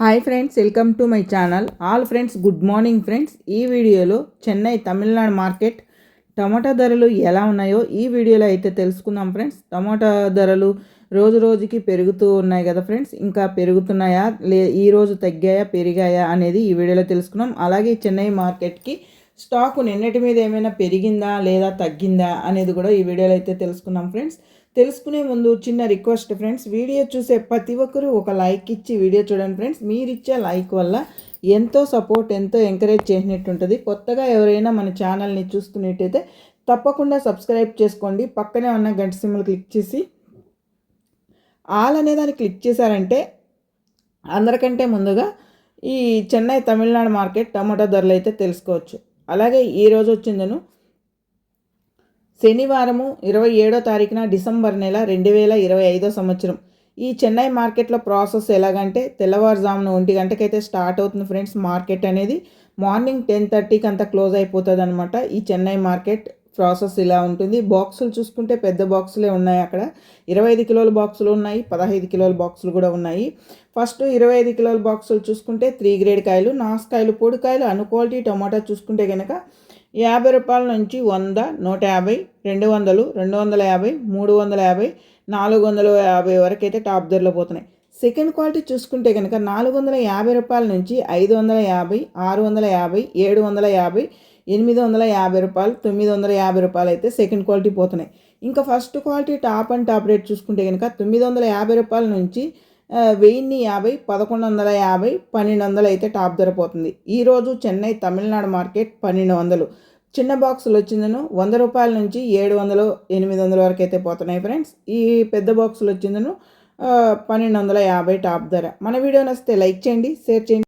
Hi friends welcome to my channel. All friends good morning friends. ఈ వీడియోలో Chennai Tamil Nadu market టమాటా ధరలు ఎలా ఉన్నాయో ఈ వీడియోలో అయితే తెలుసుకుందాం ఫ్రెండ్స్. టమాటా ధరలు రోజు రోజుకి పెరుగుతూ ఉన్నాయి కదా ఫ్రెండ్స్. ఇంకా పెరుగుతున్నాయా లే ఈరోజు తగ్గాయా పెరిగాయా అనేది ఈ వీడియోలో తెలుసుకున్నాం అలాగే చెన్నై మార్కెట్కి స్టాకు నిన్నటి మీద ఏమైనా పెరిగిందా లేదా తగ్గిందా అనేది కూడా ఈ వీడియోలో అయితే తెలుసుకున్నాం ఫ్రెండ్స్. తెలుసుకునే ముందు చిన్న రిక్వెస్ట్ ఫ్రెండ్స్ వీడియో చూసే ప్రతి ఒక్కరూ ఒక లైక్ ఇచ్చి వీడియో చూడండి ఫ్రెండ్స్. మీరు ఇచ్చే లైక్ వల్ల ఎంతో సపోర్ట్ ఎంతో ఎంకరేజ్ చేసినట్టు ఉంటుంది. కొత్తగా ఎవరైనా మన ఛానల్ని చూస్తున్నట్టయితే తప్పకుండా సబ్స్క్రైబ్ చేసుకోండి. పక్కనే ఉన్న గంట సిమ్లు క్లిక్ చేసి ఆల్ అనే దాన్ని క్లిక్ చేశారంటే అందరికంటే ముందుగా ఈ చెన్నై తమిళనాడు మార్కెట్ టమాటా ధరలు అయితే తెలుసుకోవచ్చు. అలాగే ఈరోజు వచ్చిందను. శనివారము ఇరవై ఏడో తారీఖున డిసెంబర్ నెల రెండు వేల ఇరవై ఐదో సంవత్సరం. ఈ చెన్నై మార్కెట్లో ప్రాసెస్ ఎలాగంటే తెల్లవారుజామున ఒంటి గంటకైతే స్టార్ట్ అవుతుంది ఫ్రెండ్స్ మార్కెట్ అనేది. మార్నింగ్ టెన్ థర్టీకి అంతా క్లోజ్ అయిపోతుంది అనమాట ఈ చెన్నై మార్కెట్. ప్రాసెస్ ఇలా ఉంటుంది. బాక్సులు చూసుకుంటే పెద్ద బాక్సులే ఉన్నాయి అక్కడ. ఇరవై ఐదు కిలోల బాక్సులు ఉన్నాయి. పదహైదు కిలోల బాక్సులు కూడా ఉన్నాయి. ఫస్ట్ ఇరవై ఐదు కిలోల బాక్సులు చూసుకుంటే త్రీ గ్రేడ్ కాయలు నాసుకాయలు పొడికాయలు అను క్వాలిటీ టమాటా చూసుకుంటే కనుక యాభై రూపాయల నుంచి వంద నూట యాభై రెండు వందలు రెండు వందల యాభై మూడు వందల యాభై నాలుగు వందల యాభై వరకు అయితే టాప్ ధరలో పోతున్నాయి. సెకండ్ క్వాలిటీ చూసుకుంటే కనుక నాలుగు వందల యాభై రూపాయల నుంచి ఐదు వందల యాభై ఆరు వందల యాభై ఏడు వందల యాభై ఎనిమిది వందల యాభై రూపాయలు తొమ్మిది వందల యాభై రూపాయలు అయితే సెకండ్ క్వాలిటీ పోతున్నాయి. ఇంకా first quality top and top rate చూసుకుంటే కనుక తొమ్మిది వందల యాభై రూపాయల నుంచి వెయ్యిన్ని యాభై పదకొండు వందల యాభై పన్నెండు వందలు అయితే టాప్ ధర పోతుంది. ఈరోజు చెన్నై తమిళనాడు మార్కెట్ పన్నెండు వందలు. చిన్న బాక్సులు వచ్చిందను వంద రూపాయల నుంచి ఏడు వందలు ఎనిమిది వందల వరకు అయితే పోతున్నాయి ఫ్రెండ్స్ ఈ పెద్ద బాక్సులు వచ్చిందను పన్నెండు వందల యాభై టాప్ ధర. మన వీడియో నచ్చితే లైక్ చేయండి షేర్ చేయండి.